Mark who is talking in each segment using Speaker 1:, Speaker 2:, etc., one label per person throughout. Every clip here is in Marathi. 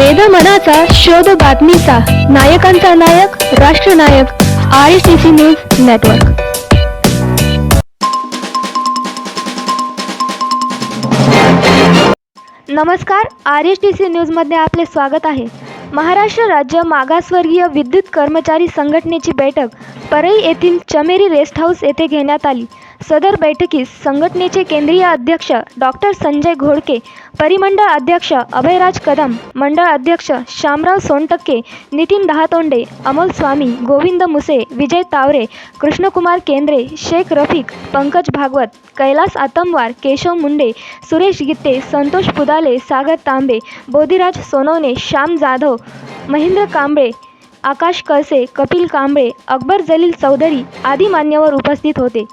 Speaker 1: वेद मनाचा शोध बातमीचा. नायकांचा नायक राष्ट्रनायक R T C news network नमस्कार आर एस टी सी न्यूजमध्ये आपले स्वागत आहे. महाराष्ट्र राज्य मागासवर्गीय विद्युत कर्मचारी संघटनेची बैठक परळी येथील चमेरी रेस्ट हाऊस येथे घेण्यात आली. सदर बैठकीस संघटनेचे केंद्रीय अध्यक्ष डॉक्टर संजय घोडके परिमंडळ अध्यक्ष अभयराज कदम मंडळ अध्यक्ष श्यामराव सोनटक्के नितीन दहातोंडे अमोल स्वामी गोविंद मुसे विजय तावरे कृष्णकुमार केंद्रे शेख रफिक पंकज भागवत कैलास आतमवार केशव मुंडे सुरेश गित्ते संतोष पुदाले सागर तांबे बोधिराज सोनवणे श्याम जाधव महेंद्र कांबळे आकाश कळसे कपिल कांबळे अकबर जलील चौधरी आदी मान्यवर उपस्थित होते.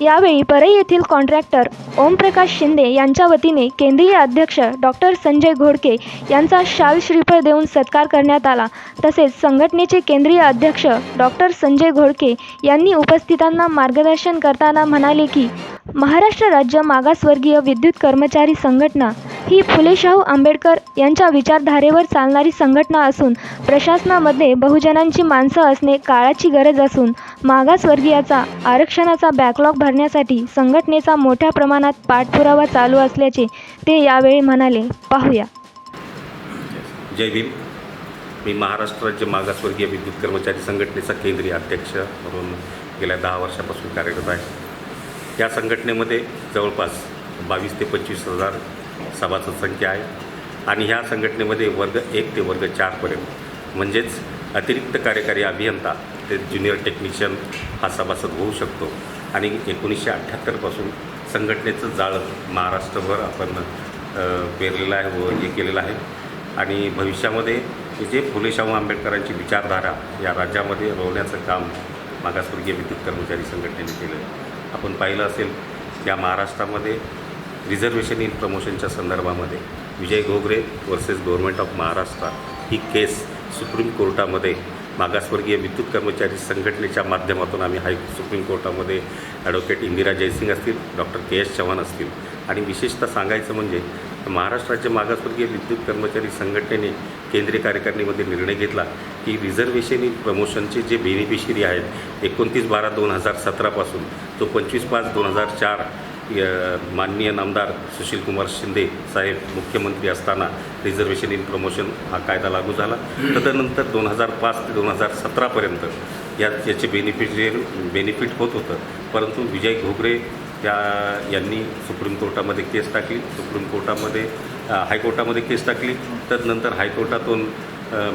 Speaker 1: यावेळी परई येथील कॉन्ट्रॅक्टर ओमप्रकाश शिंदे यांच्या वतीने केंद्रीय अध्यक्ष डॉक्टर संजय घोडके यांचा शाल श्रीफळ देऊन सत्कार करण्यात आला. तसेच संघटनेचे केंद्रीय अध्यक्ष डॉक्टर संजय घोडके यांनी उपस्थितांना मार्गदर्शन करताना म्हणाले की महाराष्ट्र राज्य मागासवर्गीय विद्युत कर्मचारी संघटना ही फुले शाहू आंबेडकर यांच्या विचारधारेवर चालणारी संघटना असून प्रशासनामध्ये बहुजनांची माणसं असणे काळाची गरज असून मागासवर्गीयाचा आरक्षणाचा बॅकलॉग भरण्यासाठी संघटनेचा मोठ्या प्रमाणात पाठपुरावा चालू असल्याचे ते यावेळी म्हणाले. पाहूया.
Speaker 2: जय भीम. मी महाराष्ट्र राज्य मागासवर्गीय विद्युत कर्मचारी संघटनेचा केंद्रीय अध्यक्ष म्हणून गेल्या दहा वर्षापासून कार्यरत आहे. या संघटनेमध्ये जवळपास बावीस ते पंचवीस हजार सभासद संख्या आहे आणि ह्या संघटनेमध्ये वर्ग एक ते वर्ग चारपर्यंत म्हणजेच अतिरिक्त कार्यकारी अभियंता ते ज्युनियर टेक्निशियन हा सभासद होऊ शकतो. आणि एकोणीसशे अठ्ठ्याहत्तरपासून संघटनेचं जाळं महाराष्ट्रभर आपण पेरलेलं आहे व हे केलेलं आहे. आणि भविष्यामध्ये जे फुले शाहू आंबेडकरांची विचारधारा या राज्यामध्ये रोवण्याचं काम मागासवर्गीय विद्युत कर्मचारी संघटनेने केलं आपण पाहिलं असेल या महाराष्ट्रामध्ये रिझर्वेशन इन प्रमोशनच्या संदर्भामध्ये Vijay Ghogare versus government of Maharashtra he case supreme कोर्टामध्ये मागासवर्गीय विद्युत कर्मचारी संघटनेच्या माध्यमातून आम्ही हाय सुप्रीम कोर्टामध्ये ॲडव्होकेट इंदिरा जयसिंग असतील डॉक्टर के एस चव्हाण असतील. आणि विशेषतः सांगायचं म्हणजे महाराष्ट्र राज्य मागासवर्गीय विद्युत कर्मचारी संघटनेने केंद्रीय कार्यकारिणीमध्ये निर्णय घेतला की रिझर्वेशन प्रमोशनचे जे बेनिफिशरी आहेत एकोणतीस बारा दोन हजार सतरापासून तो पंचवीस पाच दोन हजार चार माननीय नामदार सुशीलकुमार शिंदे साहेब मुख्यमंत्री असताना रिझर्वेशन इन प्रमोशन हा कायदा लागू झाला. तदनंतर दोन हजार पाच ते दोन हजार सतरापर्यंत या याचे बेनिफिट बेनिफिट होत होतं. परंतु विजय घोगरे या यांनी सुप्रीम कोर्टामध्ये केस टाकली. सुप्रीम कोर्टामध्ये हायकोर्टामध्ये केस टाकली. तदनंतर हायकोर्टातून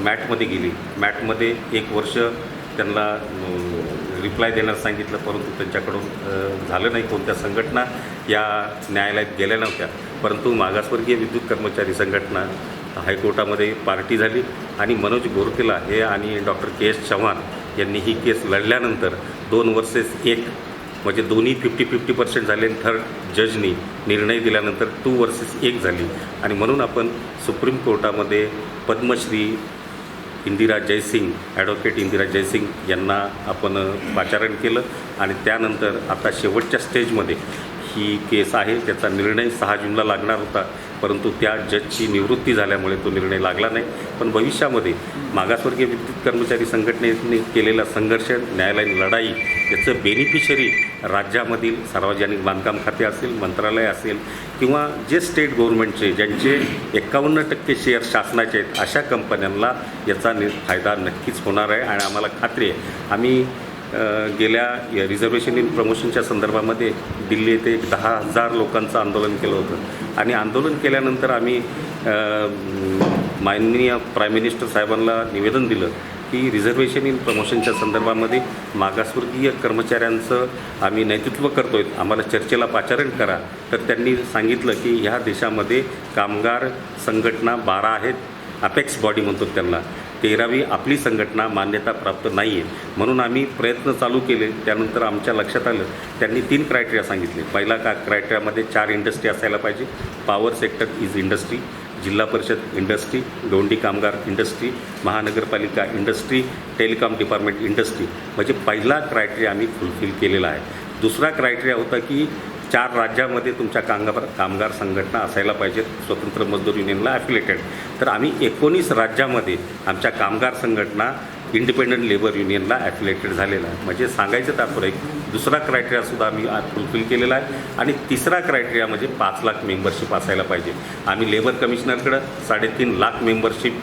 Speaker 2: मॅटमध्ये गेली. मॅटमध्ये एक वर्ष त्यांना रिप्लाय देण्यास सांगितलं परंतु त्यांच्याकडून झालं नाही कोणत्या संघटना या न्यायालयात गेल्या नव्हत्या. परंतु मागासवर्गीय विद्युत कर्मचारी संघटना हायकोर्टामध्ये पार्टी झाली आणि मनोज गोरकेला हे आणि डॉक्टर के एस चव्हाण यांनी ही केस लढल्यानंतर दोन वर्सेस एक म्हणजे दोन्ही फिफ्टी फिफ्टी पर्सेंट झाले आणि थर्ड जजनी निर्णय दिल्यानंतर टू वर्सेस एक झाली. आणि म्हणून आपण सुप्रीम कोर्टामध्ये पद्मश्री इंदिरा जयसिंग ॲडव्होकेट इंदिरा जयसिंग यांना आपण पाचारण केलं आणि त्यानंतर आता शेवटच्या स्टेजमध्ये ही केस आहे त्याचा निर्णय सहा जूनला लागणार होता. परंतु त्या जजची निवृत्ती झाल्यामुळे तो निर्णय लागला नाही. पण भविष्यामध्ये मागासवर्गीय विद्युत कर्मचारी संघटनेने केलेला संघर्ष न्यायालयीन लढाई याचं बेनिफिशरी राज्यामधील सार्वजनिक बांधकाम खाते असेल मंत्रालय असेल किंवा जे स्टेट गव्हर्नमेंटचे ज्यांचे एकावन्न टक्के शेअर शासनाचे आहेत अशा कंपन्यांना याचा नि फायदा नक्कीच होणार आहे. आणि आम्हाला खात्री आहे आम्ही गेल्या रिझर्वेशन इन प्रमोशनच्या संदर्भामध्ये दिल्ली येथे एक दहा हजार लोकांचं आंदोलन केलं होतं. आणि आंदोलन केल्यानंतर आम्ही माननीय प्राईम मिनिस्टर साहेबांना निवेदन दिलं की रिझर्वेशन इन प्रमोशनच्या संदर्भामध्ये मागासवर्गीय कर्मचाऱ्यांचं आम्ही नेतृत्व करतो आहे आम्हाला चर्चेला पाचारण करा. तर त्यांनी सांगितलं की ह्या देशामध्ये कामगार संघटना बारा आहेत. अपेक्स बॉडी म्हणतो त्यांना. तेरावी आपली संघटना मान्यता प्राप्त नाही आहे म्हणून आम्ही प्रयत्न चालू केले. त्यानंतर आमच्या लक्षात आलं त्यांनी तीन क्रायटेरिया सांगितले. पहिला का क्रायटेरियामध्ये चार इंडस्ट्री असायला पाहिजे. पॉवर सेक्टर इज इंडस्ट्री जिल्हा परिषद इंडस्ट्री गौंडी कामगार इंडस्ट्री महानगरपालिका इंडस्ट्री टेलिकॉम डिपार्टमेंट इंडस्ट्री म्हणजे पहिला क्रायटेरिया आम्ही फुलफिल केलेला आहे. दुसरा क्रायटेरिया होता की चार राज्यामध्ये तुमच्या कामगार कामगार संघटना असायला पाहिजेत स्वतंत्र मजदूर युनियनला ॲफिलेटेड तर आम्ही एकोणीस राज्यामध्ये आमच्या कामगार संघटना इंडिपेंडंट लेबर युनियनला ॲफिलेटेड झालेला आहे. म्हणजे सांगायचं तात्पर्य एक दुसरा क्रायटेरियासुद्धा आम्ही आज फुलफिल केलेला आहे आणि तिसरा क्रायटेरिया म्हणजे पाच लाख मेंबरशिप असायला पाहिजे. आम्ही लेबर कमिशनरकडं साडेतीन लाख मेंबरशिप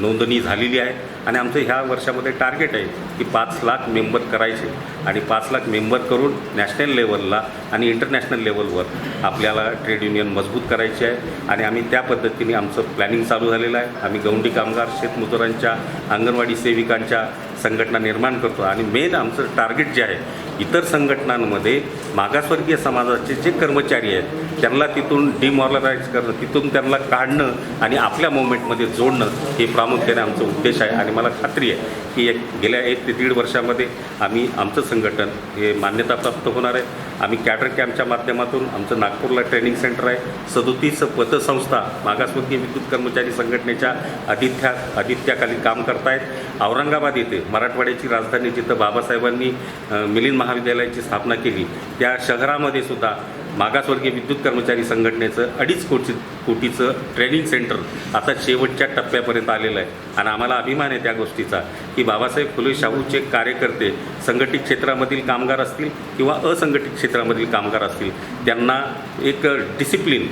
Speaker 2: नोंदणी झालेली आहे. आणि आमचं ह्या वर्षामध्ये टार्गेट आहे की पाच लाख मेंबर करायचे आणि पाच लाख मेंबर करून नॅशनल लेवलला आणि इंटरनॅशनल लेवलवर आपल्याला ट्रेड युनियन मजबूत करायची आहे. आणि आम्ही त्या पद्धतीने आमचं प्लॅनिंग चालू झालेलं आहे. आम्ही गौंडी कामगार शेतमजुरांच्या अंगणवाडी सेविकांच्या संघटना निर्माण करतो. आणि मेन आमचं टार्गेट जे आहे इतर संघटनांमध्ये मागासवर्गीय समाजाचे जे कर्मचारी आहेत त्यांना तिथून डिमॉरलाइज करणं तिथून त्यांना काढणं आणि आपल्या मुवमेंटमध्ये जोडणं हे प्रामुख्याने आमचा उद्देश आहे. आणि मला खात्री आहे की एक गेल्या एक ते दीड वर्षामध्ये आम्ही आमचं संघटन हे मान्यताप्राप्त होणार आहे. आम्ही कॅडर कॅम्पच्या माध्यमातून आमचं नागपूरला ट्रेनिंग सेंटर आहे. सदोतीस पतसंस्था मागासवर्गीय विद्युत कर्मचारी संघटनेच्या आदिथ्या आदित्याखाली काम करतायत औरंगाबाद येथे मराठवाड्याची राजधानी जिथं बाबासाहेबांनी मिलिंद महाविद्यालयाची स्थापना केली त्या शहरामध्ये सुद्धा मागासवर्गीय विद्युत कर्मचारी संघटनेचं अडीच कोटी कोटीचं ट्रेनिंग सेंटर आता शेवटच्या टप्प्यापर्यंत आलेलं आहे. आणि आम्हाला अभिमान आहे त्या गोष्टीचा की बाबासाहेब फुले शाहूचे कार्यकर्ते संघटित क्षेत्रामधील कामगार असतील किंवा असंघटित क्षेत्रामधील कामगार असतील त्यांना एक डिसिप्लिन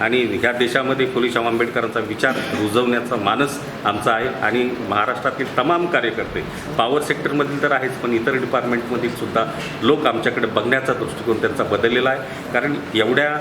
Speaker 2: आणि ह्या देशामध्ये फुले आंबेडकरांचा विचार रुजवण्याचा मानस आमचा आहे आणि महाराष्ट्रातील तमाम कार्यकर्ते. पॉवर सेक्टरमधील तर आहेच पण इतर डिपार्टमेंटमधील सुद्धा लोक आमच्याकडे बघण्याचा दृष्टिकोन त्यांचा बदललेला आहे. कारण एवढ्या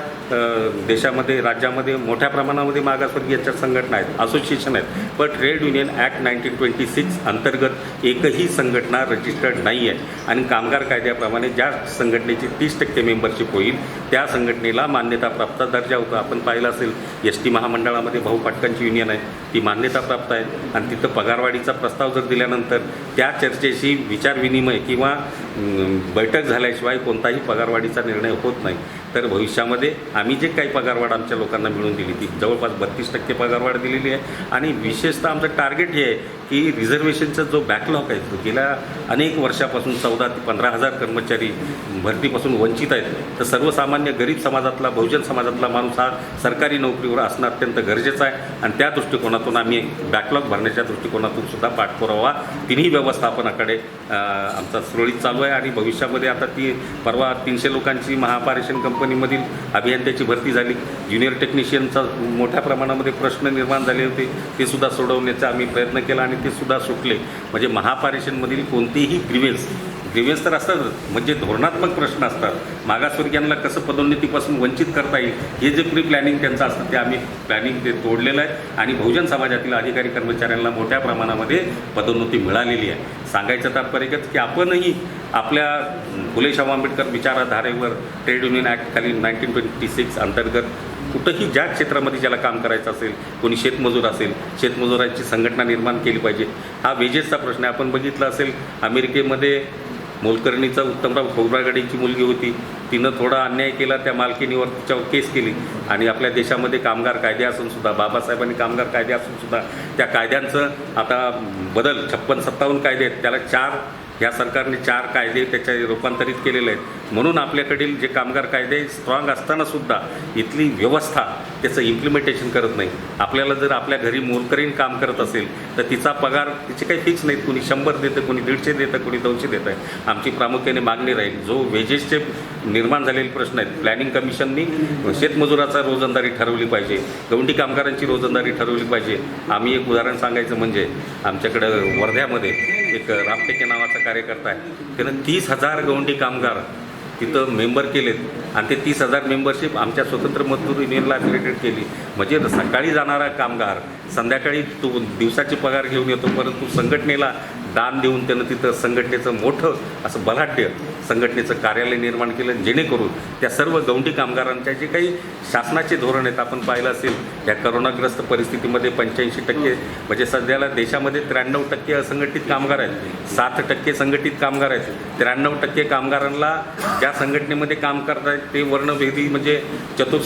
Speaker 2: देशामध्ये राज्यामध्ये मोठ्या प्रमाणामध्ये मागासवर्गीयाच्या संघटना आहेत असोसिएशन आहेत. पण trade union act nineteen twenty six अंतर्गत एकही संघटना रजिस्टर्ड नाही आहे. आणि कामगार कायद्याप्रमाणे ज्या संघटनेची तीस टक्के मेंबरशिप होईल त्या संघटनेला मान्यताप्राप्त दर्जा होतो. आपण पाहिलं असेल. एस टी महामंडळामध्ये भाऊ पाटकांची युनियन आहे. ती मान्यताप्राप्त आहे आणि तिथं पगारवाढीचा प्रस्ताव जर दिल्यानंतर त्या चर्चेशी विचारविनिमय किंवा बैठक झाल्याशिवाय कोणताही पगारवाढीचा निर्णय होत नाही. तर भविष्यामध्ये आम्ही जे काही पगारवाढ आमच्या लोकांना मिळून दिली ती जवळपास बत्तीस टक्के पगारवाढ दिलेली आहे. आणि विशेषतः आमचं टार्गेट हे आहे की रिझर्वेशनचा जो बॅकलॉग आहे तो गेल्या अनेक वर्षापासून चौदा ते पंधरा हजार कर्मचारी भरतीपासून वंचित आहेत. तर सर्वसामान्य गरीब समाजातला बहुजन समाजातला माणूस हा सरकारी नोकरीवर असणं अत्यंत गरजेचं आहे. आणि त्या दृष्टिकोनात दृष्टिकोनातून आम्ही बॅकलॉग भरण्याच्या दृष्टिकोनातून सुद्धा पाठपुरावा तिन्ही व्यवस्थापनाकडे आमचा सुरळीत चालू आहे आणि भविष्यामध्ये आता ती परवा तीनशे लोकांची महापारेशन कंपनीमधील अभियंत्याची भरती झाली. ज्युनियर टेक्निशियनचा मोठ्या प्रमाणामध्ये प्रश्न निर्माण झाले होते ते सुद्धा सोडवण्याचा आम्ही प्रयत्न केला आणि ते सुद्धा सुटले. म्हणजे महापारेशनमधील कोणतीही ग्रीवेन्स ग्रीवेन्स तर असतातच म्हणजे धोरणात्मक प्रश्न असतात. मागासवर्गीयांना कसं पदोन्नतीपासून वंचित करता येईल हे जे प्री प्लॅनिंग त्यांचं असतं ते आम्ही प्लॅनिंग ते तोडलेलं आहे. आणि बहुजन समाजातील अधिकारी कर्मचाऱ्यांना मोठ्या प्रमाणामध्ये पदोन्नती मिळालेली आहे. सांगायचं तात्पर्य की आपणही आपल्या फुले शाहू आंबेडकर विचारधारेवर ट्रेड युनियन ॲक्ट खाली नाईन्टीन ट्वेंटी सिक्स अंतर्गत कुठंही ज्या क्षेत्रामध्ये ज्याला काम करायचं असेल कोणी शेतमजूर असेल शेतमजुरांची संघटना निर्माण केली पाहिजे. हा वेजेसचा प्रश्न आहे. आपण बघितलं असेल अमेरिकेमध्ये मोलकर्णीचा उत्तमराव खोब्रागडेची मुलगी होती. तिनं थोडा अन्याय केला त्या मालकीनीवर तिच्यावर केस केली. आणि आपल्या देशामध्ये कामगार कायदे असून सुद्धा बाबासाहेबांनी कामगार कायदे असून सुद्धा त्या कायद्यांचं आता बदल छप्पन सत्तावन्न कायदे आहेत. त्याला चार ह्या सरकारने चार कायदे त्याच्या रूपांतरित केलेले आहेत. म्हणून आपल्याकडील जे कामगार कायदे स्ट्रॉंग असताना सुद्धा इथली व्यवस्था त्याचं इम्प्लिमेंटेशन करत नाही. आपल्याला जर आपल्या घरी मोलकरीन काम करत असेल तर तिचा पगार तिचे काही फिक्स नाहीत कोणी. शंभर देतं कोणी दीडशे देतं कोणी दोनशे देतं. आहे आमची प्रामुख्याने मागणी राहील. जो वेजेसचे निर्माण झालेले प्रश्न आहेत प्लॅनिंग कमिशननी शेतमजुराचा रोजंदारी ठरवली पाहिजे. गवंडी कामगारांची रोजंदारी ठरवली पाहिजे. आम्ही एक उदाहरण सांगायचं म्हणजे आमच्याकडं वर्ध्यामध्ये एक रामटेके नावाचा कार्यकर्ता आहे. त्यानं तीस हजार गवंडी कामगार तिथं मेंबर केलेत. आणि ते तीस हजार मेंबरशिप आमच्या स्वतंत्र मजदूर युनियनला अफिलेटेड केली. म्हणजे सकाळी जाणारा कामगार संध्याकाळी तो दिवसाचे पगार घेऊन येतो परंतु संघटनेला दान देऊन त्यानं तिथं संघटनेचं मोठं असं बलाढ्य संघटनेचं कार्यालय निर्माण केलं जेणेकरून त्या सर्व गौंडी कामगारांच्या जे काही शासनाचे धोरण आहेत आपण पाहिलं असेल त्या करोनाग्रस्त परिस्थितीमध्ये पंच्याऐंशी टक्के म्हणजे सध्याला देशामध्ये त्र्याण्णव टक्के असंघटित कामगार आहेत. सात टक्के संघटित कामगार आहेत. त्र्याण्णव टक्के कामगारांना ज्या संघटनेमध्ये काम करत आहेत ते वर्णभेदी म्हणजे चतुर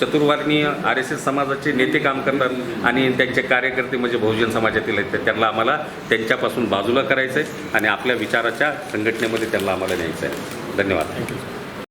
Speaker 2: चतुर्वर्णीय आर एस एस समाजाचे नेते काम करतात आणि त्यांचे कार्यकर्ते म्हणजे बहुजन समाजातील आहेत. तर त्यांना आम्हाला त्यांच्यापासून बाजूला करायचं आहे आणि आपल्या विचाराच्या संघटनेमध्ये त्यांना आम्हाला न्यायचं आहे धन्यवाद